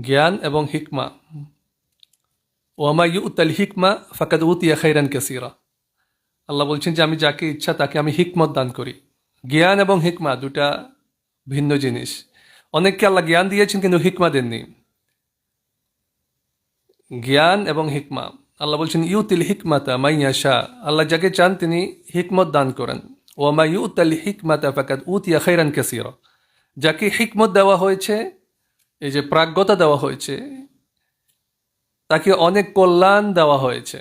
জ্ঞান এবং হিকমা। ওয়ামা ইউতাল হিকমা ফাকাদ উতিয়া খাইরান কাসিরা। আল্লাহ বলছেন যে আমি যাকে ইচ্ছা তাকে আমি হিকমত দান করি। জ্ঞান এবং হিকমা দুটা ভিন্ন জিনিস। অনেককে আল্লাহ জ্ঞান দিয়েছেন কিন্তু হিকমা দেননি। জ্ঞান এবং হিকমা। আল্লাহ বলছেন ইউ ইউতিল হিকমাতা মাইয়া শাহ আল্লাহ যাকে চান তিনি হিকমত দান করেন। ওয়ামা ইউতাল হিকমাতা ফাকাদ উতিয়া খাইরান কাসিরা। যাকে হিকমত দেওয়া হয়েছে এই যে প্রাজ্ঞতা দেওয়া হয়েছে, তাকে অনেক কল্যাণ দেওয়া হয়েছে।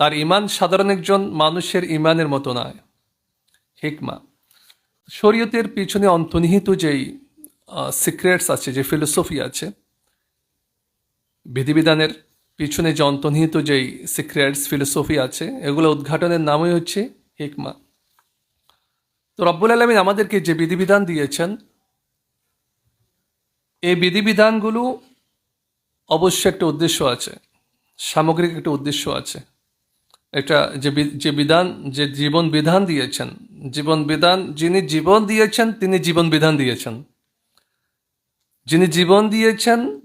তার ইমান সাধারণ একজন মানুষের ইমানের মতো নয়। হিকমা। শরীয়তের পিছনে অন্তর্নিহিত যেই সিক্রেটস আছে, যে ফিলোসফি আছে, বিধিবিধানের পিছনে যে অন্তর্নিহিত যেই সিক্রেটস ফিলোসফি আছে, এগুলো উদ্ঘাটনের নামই হচ্ছে হিকমা। তো রব্বুল আলমিন আমাদেরকে যে বিধিবিধান দিয়েছেন এই বিধিবিধানগুলো অবশ্য একটা উদ্দেশ্য আছে, সামগ্রিক একটা উদ্দেশ্য আছে। এটা যে যে বিধান, যে জীবন বিধান দিয়েছেন, জীবন বিধান, যিনি জীবন দিয়েছেন, তিনি জীবন বিধান দিয়েছেন। যিনি জীবন দিয়েছেন,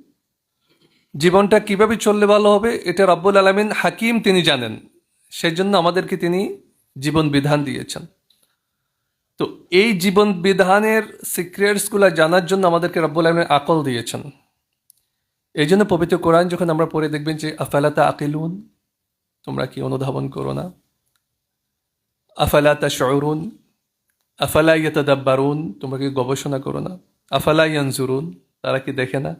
জীবনটা কীভাবে চললে ভালো হবে, এটা রব্বুল আলমিন হাকিম তিনি জানেন। সেজন্য আমাদেরকে তিনি জীবন বিধান দিয়েছেন। তো এই জীবন বিধানের সিক্রেটসগুলো জানার জন্য আমাদেরকে রব্বুল আলমিন আকল দিয়েছেন। এই জন্য পবিত্র কোরআন যখন আমরা পড়ে দেখবেন যে আফালাতা আকিলুন তোমরা কি অনুধাবন করো না? আফালাতা তাশউরুন? আফালা ইয়াতাদাব্বারুন? তোমরা কি গবেষণা করো না? আফালা ইয়ানজুরুন? তারা কি দেখে না?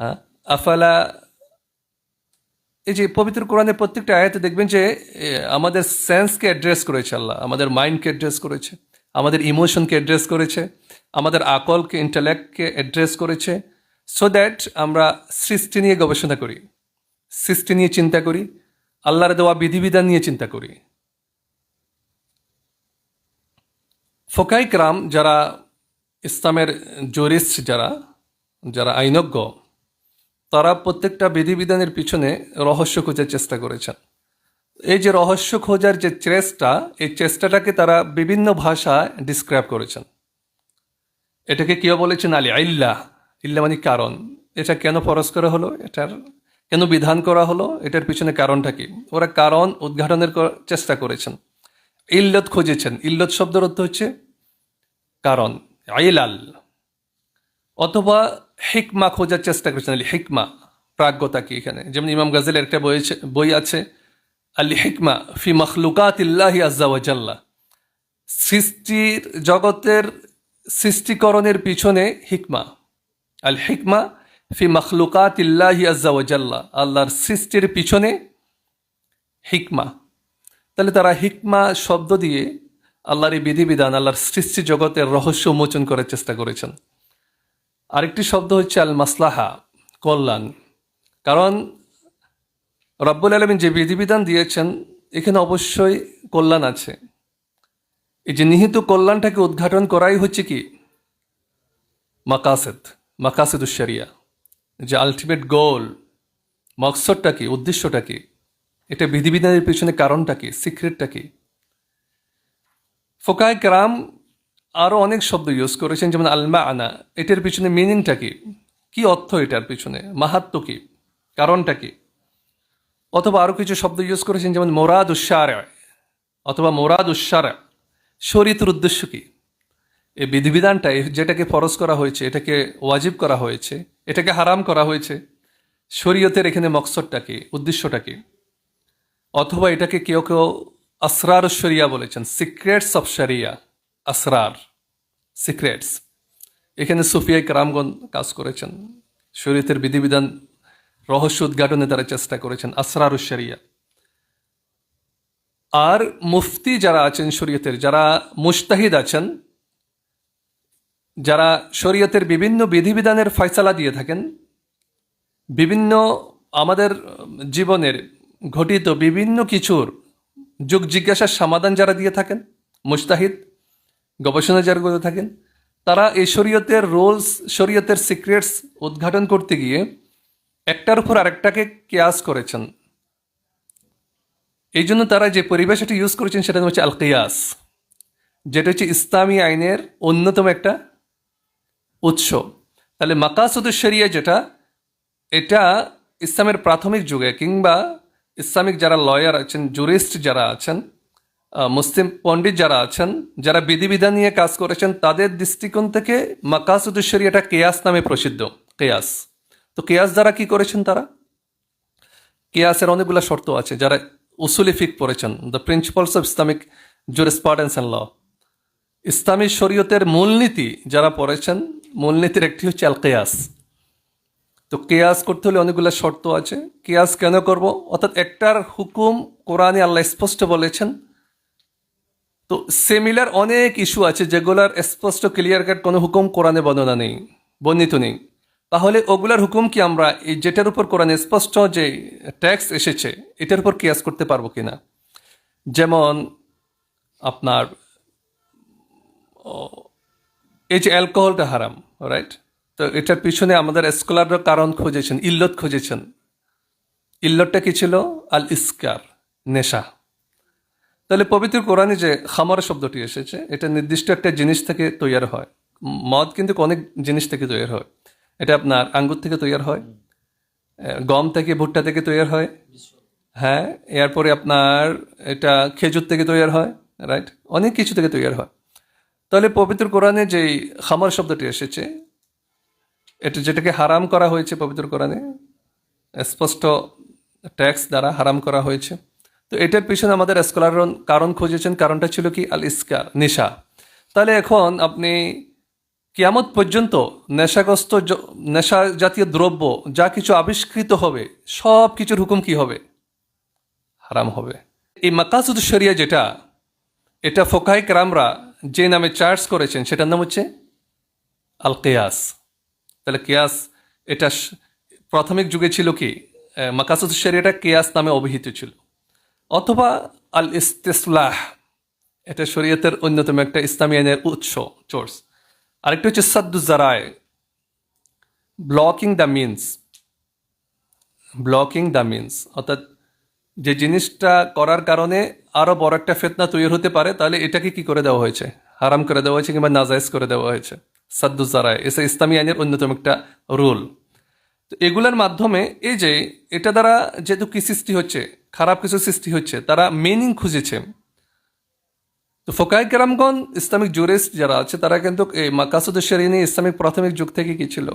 হ্যাঁ? আফালা এই যে পবিত্র কোরআনের প্রত্যেকটা আয়াতে দেখবেন যে আমাদের সেন্সকে অ্যাড্রেস করেছে আল্লাহ, আমাদের মাইন্ডকে অ্যাড্রেস করেছে, আমাদের ইমোশনকে অ্যাড্রেস করেছে, আমাদের আকলকে, ইন্টালেক্টকে অ্যাড্রেস করেছে সো দ্যাট আমরা সৃষ্টি নিয়ে গবেষণা করি, সৃষ্টি নিয়ে চিন্তা করি, আল্লাহর দেওয়া বিধিবিধান নিয়ে চিন্তা করি। ফোকাই ক্রাম যারা ইসলামের জরিস যারা যারা আইনজ্ঞ তারা প্রত্যেকটা বিধিবিধানের পিছনে রহস্য খোঁজার চেষ্টা করেছেন। এই যে রহস্য খোঁজার যে চেষ্টা, এই চেষ্টাটাকে তারা বিভিন্ন ভাষায় ডিসক্রাইব করেছেন। এটাকে কেউ বলেছেন? আলী আইল্লাহ ইল্লা মানে কারণ। এটা কেন ফরজ করা হলো? এটার কেন বিধান করা হলো? এটার পিছনে কারণটা কি? ওরা কারণ উদ্ঘাটনের চেষ্টা করেছেন। ইল্লত খুঁজেছেন। ইল্লত শব্দের অর্থ হচ্ছে কারণ। আইলাল। অথবা হিকমা খোঁজার চেষ্টা করেছেন আলী হিকমা, প্রাজ্ঞতা কি এখানে? যেমন ইমাম গাজেলের একটা বই বই আছে, আলী হিকমা, ফি মখলুকাত ইল্লাহি আজ্জাওয়াজাল্লা সৃষ্টির জগতের সৃষ্টিকরণের পিছনে হিকমা। আল হিকমা ফি মখলুকাত ইল্লাহি আজ্জাওয়াজাল্লা আল্লাহর সৃষ্টির পিছনে হিকমা। তাহলে তারা হিকমা শব্দ দিয়ে আল্লাহর এই বিধিবিধান, আল্লাহর সৃষ্টি জগতের রহস্য উন্মোচন করার চেষ্টা করেছেন। আরেকটি শব্দ হচ্ছে আল মাসলাহা কল্যাণ। কারণ রব্বুল আলমিন যে বিধিবিধান দিয়েছেন, এখানে অবশ্যই কল্যাণ আছে। এই যে নিহিত কল্যাণটাকে উদ্ঘাটন করাই হচ্ছে কি? মাকাসেদ মাকাসেদুশরিয়া যে আলটিমেট গোল মকসদটা কি, উদ্দেশ্যটা কি? এটা বিধিবিধানের পিছনে কারণটা কি সিক্রেটটা কি? ফোকায় কেরাম আরও অনেক শব্দ ইউজ করেছেন, যেমন আলমা আনা এটার পিছনে মিনিংটা কি? কি অর্থ এটার পিছনে? মাহাত্ম কি? কারণটা কি? অথবা আরও কিছু শব্দ ইউজ করেছেন, যেমন মোরাদ উচ্চার অথবা মোরাদ উচ্চার শরীয়তের উদ্দেশ্য কি? এই বিধিবিধানটা যেটাকে ফরজ করা হয়েছে, এটাকে ওয়াজিব করা হয়েছে, এটাকে হারাম করা হয়েছে, শরীয়তের এখানে মকসদটা কি? উদ্দেশ্যটা কি? অথবা এটাকে কেউ কেউ আসরার শরিয়া বলেছেন, সিক্রেটস অফ শরিয়া। আসরার, সিক্রেটস। এখানে সুফিয়াই কারামগণ কাজ করেছেন। শরীয়তের বিধিবিধান, রহস্য উদ্ঘাটনে তারা চেষ্টা করেছেন আসরার শরিয়া। আর মুফতি যারা আছেন শরীয়তের, যারা মুস্তাহিদ আছেন, যারা শরীয়তের বিভিন্ন বিধিবিধানের ফয়সালা দিয়ে থাকেন, বিভিন্ন আমাদের জীবনের ঘটিত বিভিন্ন কিছুর যুগ জিজ্ঞাসার সমাধান যারা দিয়ে থাকেন মুস্তাহিদ গবেষণা যারা করে থাকেন, তারা এই শরীয়তের রোলস, শরীয়তের সিক্রেটস উদ্ঘাটন করতে গিয়ে একটার উপর আরেকটাকে কেয়াস করেছেন। এই জন্য তারা যে পরিবেশটা ইউজ করেছেন সেটা হচ্ছে আল কিয়াস যেটা হচ্ছে ইসলামী আইনের অন্যতম একটা উৎস। তাহলে মাকাসুদুস শরিয়া যেটা, এটা ইসলামের প্রাথমিক যুগে কিংবা ইসলামিক যারা লয়ার আছেন জুরিস্ট যারা আছেন মুসলিম পণ্ডিত যারা আছেন, যারা বিধিবিধান নিয়ে কাজ করেছেন, তাদের দৃষ্টিকোণ থেকে মাকাসুদুস শরিয়াটা কেয়াস নামে প্রসিদ্ধ, কেয়াস। তো কেয়াস দ্বারা কি করেছেন তারা? কেয়াসের অনেকগুলো শর্ত আছে যারা উসুলি ফিক পড়েছেন the principles of Islamic jurisprudence and law ইসলামী শরীয়তের মূলনীতি যারা পড়েছেন, মূলনীতির একটি হচ্ছে আল কেয়াস তো কেয়াস করতে হলে অনেকগুলো শর্ত আছে। কেয়াস কেন করব? অর্থাৎ একটার হুকুম কোরআনে আল্লাহ স্পষ্ট বলেছেন তো সিমিলার অনেক ইস্যু আছে যেগুলার স্পষ্ট ক্লিয়ার কাট কোনো হুকুম কোরআনে বর্ণনা নেই, বর্ণিত নেই। তাহলে ওগুলার হুকুম কি আমরা এই যেটার উপর কোরআনে স্পষ্ট যে ট্যাক্স এসেছে, এটার উপর কেয়াস করতে পারব কিনা? যেমন আপনার এই যে অ্যালকোহলটা হারাম রাইট তো এটার পিছনে আমাদের স্কলাররা কারণ খুঁজেছেন, ইল্লত খুঁজেছেন। ইল্লতটা কি ছিল? আল ইস্কার নেশা। তাহলে পবিত্র কোরআনে যে খামার শব্দটি এসেছে, এটা নির্দিষ্ট একটা জিনিস থেকে তৈরি হয়। মদ কিন্তু অনেক জিনিস থেকে তৈরি হয়। এটা আপনার আঙ্গুর থেকে তৈরি হয় গম থেকে, ভুট্টা থেকে তৈরি হয় হ্যাঁ এরপরে আপনার এটা খেজুর থেকে তৈরি হয় রাইট অনেক কিছু থেকে তৈরি হয়। তাহলে পবিত্র কোরআনে যেই খামার শব্দটি এসেছে, এটা যেটাকে হারাম করা হয়েছে পবিত্র কোরআনে, স্পষ্ট ট্যাক্স দ্বারা হারাম করা হয়েছে। তো এটার পিছনে আমাদের স্কলার কারণ খুঁজেছেন, কারণটা ছিল কি? আল ইস্কার নেশা। তাহলে এখন আপনি কিয়ামত পর্যন্ত নেশাগ্রস্ত নেশা জাতীয় দ্রব্য যা কিছু আবিষ্কৃত হবে, সব কিছুর হুকুম কি হবে? হারাম হবে। এই মাকাসুদ শরিয়া যেটা, এটা ফোকাই ক্রামরা যে নামে চার্জ করেছেন, সেটার নাম হচ্ছে আল কেয়াস। তাহলে কেয়াস, এটা প্রাথমিক যুগে ছিল কি? মাকাসুদ শরিয়াটা কেয়াস নামে অভিহিত ছিল। অথবা আল ইস্তেসলাহ এটা শরীয়তের অন্যতম একটা ইসলামী আইনের উৎস চোর্স আরেকটা হচ্ছে সাদ্দুজারায়। Blocking the means blocking the means অর্থাৎ যে জিনিসটা করার কারণে আরও বড় একটা ফেতনা তৈরি হতে পারে, তাহলে এটাকে কি করে দেওয়া হয়েছে? হারাম করে দেওয়া হয়েছে কিংবা নাজাইজ করে দেওয়া হয়েছে? সাদ্দুজারায়। এসে ইসলামী আইনের অন্যতম একটা রুল। তো এগুলোর মাধ্যমে এই যে, এটা দ্বারা যেহেতু কি সৃষ্টি হচ্ছে খারাপ কিছু সৃষ্টি হচ্ছে, তারা মিনিং খুঁজেছে। তো ফোকায় কেরামগণ, ইসলামিক জুরিস্ট যারা আছে, তারা কিন্তু এই মাকাসুদ শরিনী ইসলামিক প্রাথমিক যুগ থেকে কি ছিল?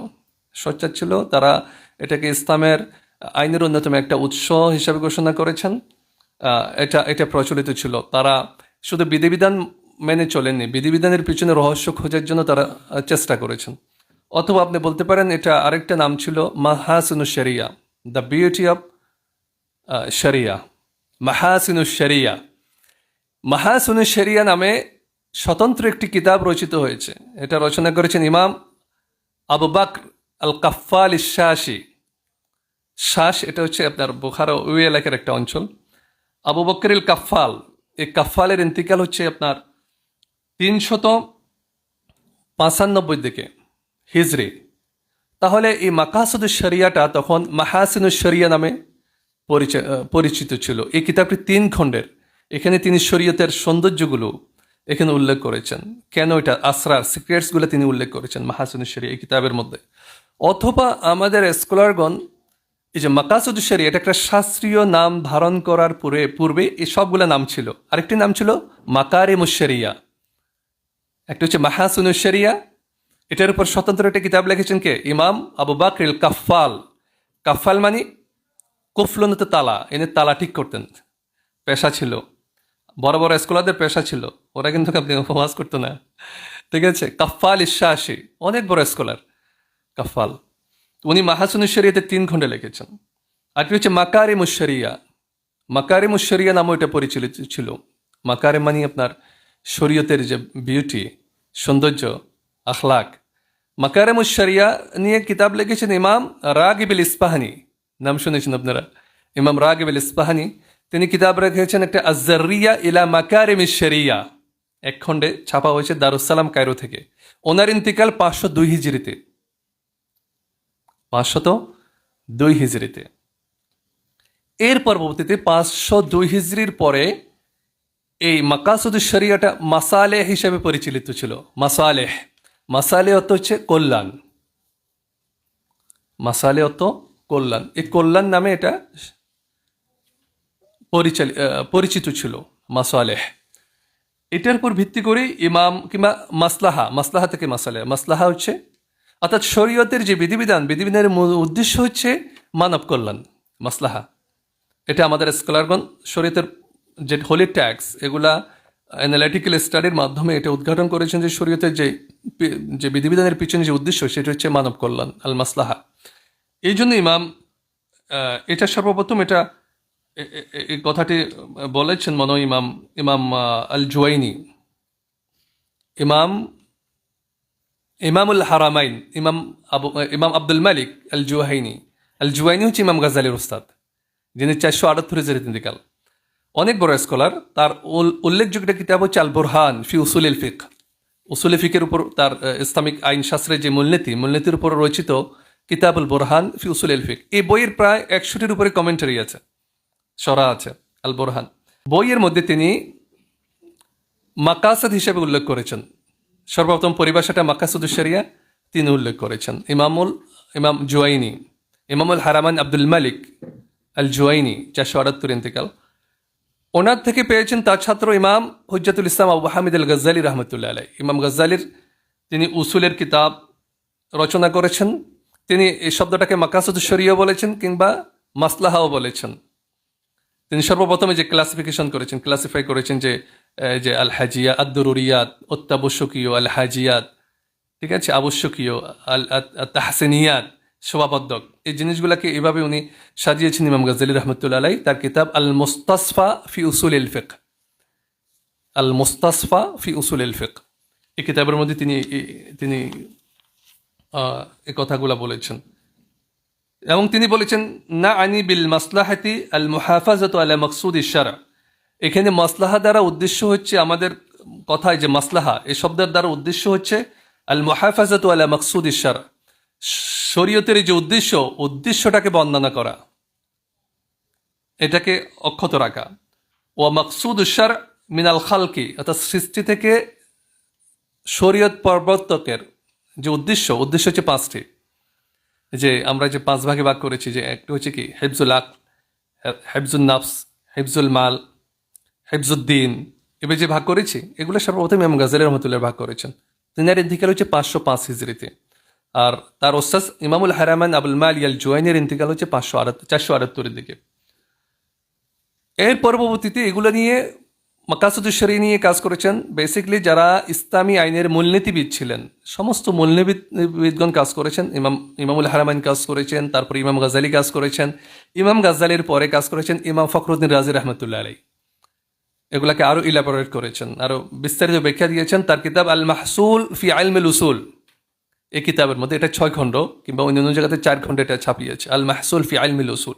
সোচ্চার ছিল, তারা এটাকে ইসলামের আইনের অন্যতম একটা উৎস হিসাবে ঘোষণা করেছেন। এটা এটা প্রচলিত ছিল। তারা শুধু বিধিবিধান মেনে চলেননি, বিধিবিধানের পিছনে রহস্য খোঁজার জন্য তারা চেষ্টা করেছেন। অথবা আপনি বলতে পারেন, এটা আরেকটা নাম ছিল মাহাসিনু শরিয়া দ্য বিউটি অফ শরিয়া মাহাসিনু শরিয়া মাহাসুনু শরিয়া নামে স্বতন্ত্র একটি কিতাব রচিত হয়েছে এটা রচনা করেছেন ইমাম আবু আল কাফাল ইশাসি শাস এটা হচ্ছে আপনার বোখারা ওই এলাকার একটা অঞ্চল আবু বকরিল কাফাল এই কাফালের ইন্তিকাল হচ্ছে আপনার তিনশত পঁচানব্বই দিকে হিজরি তাহলে এই মাকাসুদ শরিয়াটা তখন মাহাসিনুস শরিয়া নামে পরিচিত ছিল। এই কিতাবটি তিন খণ্ডের। এখানে তিনি শরীয়তের সৌন্দর্যগুলো এখানে উল্লেখ করেছেন। কেন এটা আসরার সিক্রেটসগুলো তিনি উল্লেখ করেছেন মাহাসুন শরিয়া এই কিতাবের মধ্যে। অথবা আমাদের স্কলারগণ, এই যে মাকাসুদ শরিয়া এটা একটা শাস্ত্রীয় নাম ধারণ করার পূর্বে পূর্বে এই সবগুলো নাম ছিল। আরেকটি নাম ছিল মাকারে মুশরিয়া একটা হচ্ছে মাহাসুন শরিয়া এটার উপর স্বতন্ত্র একটা কিতাব লিখেছেন কে? ইমাম আবু বাকরিল কাফাল কাফাল মানে কুফলনতে তালা, এনে তালা ঠিক করতেন। পেশা ছিল। বড় বড় স্কলারদের পেশা ছিল। ওরা কিন্তু আপনি উপবাস করতো না। ঠিক আছে? কাফাল ইশাসি অনেক বড় স্কলার। কাফাল উনি মাহাসুন শরিয়াতে তিন খণ্ডে লিখেছেন। আরেকটি হচ্ছে মাকারি মুশরিয়া মাকারি মুশরিয়া নামও এটা পরিচালিত ছিল। মাকারে মানে আপনার শরীয়তের যে বিউটি সৌন্দর্য, আখলাক। মাকারে মুশরিয়া নিয়ে কিতাব লিখেছেন ইমাম রাগিবিল ইস্পাহানি নাম শুনেছেন আপনারা ইমাম রাগিবিল ইস্পাহানি তিনি কিতাব রেখেছেন একটা আজারিয়া ইলা মাকারিম শরিয়া এক খণ্ডে ছাপা হয়েছে দারুসালাম কায়রো থেকে ওনার ইন্তিকাল পাঁচশো দুই হিজড়িতে পাঁচশত দুই হিজড়িতে এর পরবর্তীতে পাঁচশো দুই হিজড়ির পরে এই মাকাসুদ শরিয়াটা মাসালে হিসেবে পরিচালিত ছিল মাসালেহ মাসালে অর্থ হচ্ছে কল্যাণ মাসালে অত কল্যাণ। এই কল্যাণ নামে এটা পরিচালি পরিচিত ছিল, মাসালেহ। এটার উপর ভিত্তি করে ইমাম কিংবা মাসলাহা মাসলাহা থেকে মাসালে মাসলাহা হচ্ছে, অর্থাৎ শরীয়তের যে বিধিবিধান, বিধিবিধানের মূল উদ্দেশ্য হচ্ছে মানব কল্যাণ, মাসলাহা। এটা আমাদের স্কলারগণ, শরীয়তের যে হোলি ট্যাক্স এগুলা অ্যানালিটিক্যাল স্টাডির মাধ্যমে এটা উদ্ঘাটন করেছেন যে শরীয়তের যে যে বিধিবিধানের পিছনে যে উদ্দেশ্য, সেটা হচ্ছে মানব কল্যাণ আল মাসলাহা এই জন্য ইমাম এটা সর্বপ্রথম এটা এই কথাটি বলেছেন মনো ইমাম ইমাম আল জুয়াইনি ইমাম, ইমামুল হারামাইন, ইমাম আবু, ইমাম আব্দুল মালিক আল জুহাইনি আল জুয়াইনি হচ্ছে ইমাম গাজালির উস্তাদ, যিনি চারশো আটাত্তর হিজের ইন্তিকাল। অনেক বড় স্কলার, তার উল্লেখযোগ্য কিতাব হচ্ছে আল বুরহান ফি উসুল ফিক। উসুল ফিকের উপর তার ইসলামিক আইন শাস্ত্রের যে মূলনীতি, মূলনীতির উপর রচিত কিতাবুল বোরহান ফি উসুল ইল এই বইয়ের প্রায় একশোটির উপরে কমেন্টারি আছে। সরা আছে, আল বোরহান। বইয়ের মধ্যে তিনি মাকাসাদ হিসেবে উল্লেখ করেছেন। সর্বপ্রথম পরিভাষাটা মাকাসুদুশরিয়া তিনি উল্লেখ করেছেন। ইমামুল, ইমাম জুয়াইনি, ইমামুল হারামান আব্দুল মালিক আল জুয়াইনি, চারশো আটাত্তর ইন্তেকাল। ওনার থেকে পেয়েছেন তার ছাত্র ইমাম হুজ্জাতুল ইসলাম আবু হামিদ আল গজ্জালি রহমতুল্লাহ আলাই ইমাম গজ্জালির তিনি উসুলের কিতাব রচনা করেছেন। তিনি এই শব্দটাকে মাকাসুদ শরীয় বলেছেন কিংবা মাসলাহাও বলেছেন। তিনি সর্বপ্রথমে যে ক্লাসিফিকেশন করেছেন ক্লাসিফাই করেছেন যে যে আল হাজিয়া আদরুরিয়াত অত্যাবশ্যকীয় আল হাজিয়াত ঠিক আছে, আবশ্যকীয়, আল, আত- শোভাবদ্ধক এই জিনিসগুলোকে এভাবে উনি সাজিয়েছেন ইমাম গাজ্জালি রহমতুল্লা আলাই তার কিতাব আল মোস্তাসফা ফি উসুল ইল ফিক আল মোস্তাসফা ফি উসুল ইল ফিক এই কিতাবের মধ্যে তিনি তিনি এই কথাগুলো বলেছেন। এবং তিনি বলেছেন, না আনি বিল মাসলাহাতি আল মুহাফাজত আলা মকসুদ ইশারা এখানে মাসলাহা দ্বারা উদ্দেশ্য হচ্ছে আমাদের কথায় যে মাসলাহা, এই শব্দের দ্বারা উদ্দেশ্য হচ্ছে আল মুহাফাজত আলা মকসুদ ইশারা শরীয়তের যে উদ্দেশ্য, উদ্দেশ্যটাকে বর্ণনা করা, এটাকে অক্ষত রাখা। ও মকসুদ উসার মিনাল খালকি, অর্থাৎ সৃষ্টি থেকে শরীয়ত প্রবর্তকের যে উদ্দেশ্য উদ্দেশ্য হচ্ছে পাঁচটি। যে আমরা যে পাঁচ ভাগে ভাগ করেছি, যে একটা হচ্ছে কি, হেফজুল আক হেফজুল নাফস, হেফজুল মাল হেফজুদ্দিন এবার যে ভাগ করেছি, এগুলো সর্বপ্রথম ইমাম গাজালের রহমতুল্লাহ ভাগ করেছেন। তিনার ইন্তিকাল হচ্ছে পাঁচশো পাঁচ হিজড়িতে আর তার ওস্তাস ইমামুল হারামান আবুল মাল ইয়াল জোয়াইনের ইন্তিকাল হচ্ছে পাঁচশো আটাত্তর, চারশো আটাত্তরের দিকে। এর পরবর্তীতে এগুলো নিয়ে মাকাসুদুশ্বরী নিয়ে কাজ করেছেন। বেসিকলি যারা ইসলামী আইনের মূলনীতিবিদ ছিলেন, সমস্ত মূলনীতিবিদগণ কাজ করেছেন। ইমাম, ইমামুল হারামাইন কাজ করেছেন, তারপর ইমাম গাজালি কাজ করেছেন। ইমাম গাজালির পরে কাজ করেছেন ইমাম ফখরুদ্দিন রাজি রহমতুল্লাহ আলাই এগুলাকে আরও ইলাবোরেট করেছেন আরও বিস্তারিত ব্যাখ্যা দিয়েছেন। তার কিতাব আল মাহসুল ফি আলমিল উসুল। এই কিতাবের মধ্যে এটা ছয় খণ্ড, কিংবা অন্য অন্য জায়গাতে চার খণ্ড এটা ছাপিয়েছে। আল মাহসুল ফি আলমিল উসুল।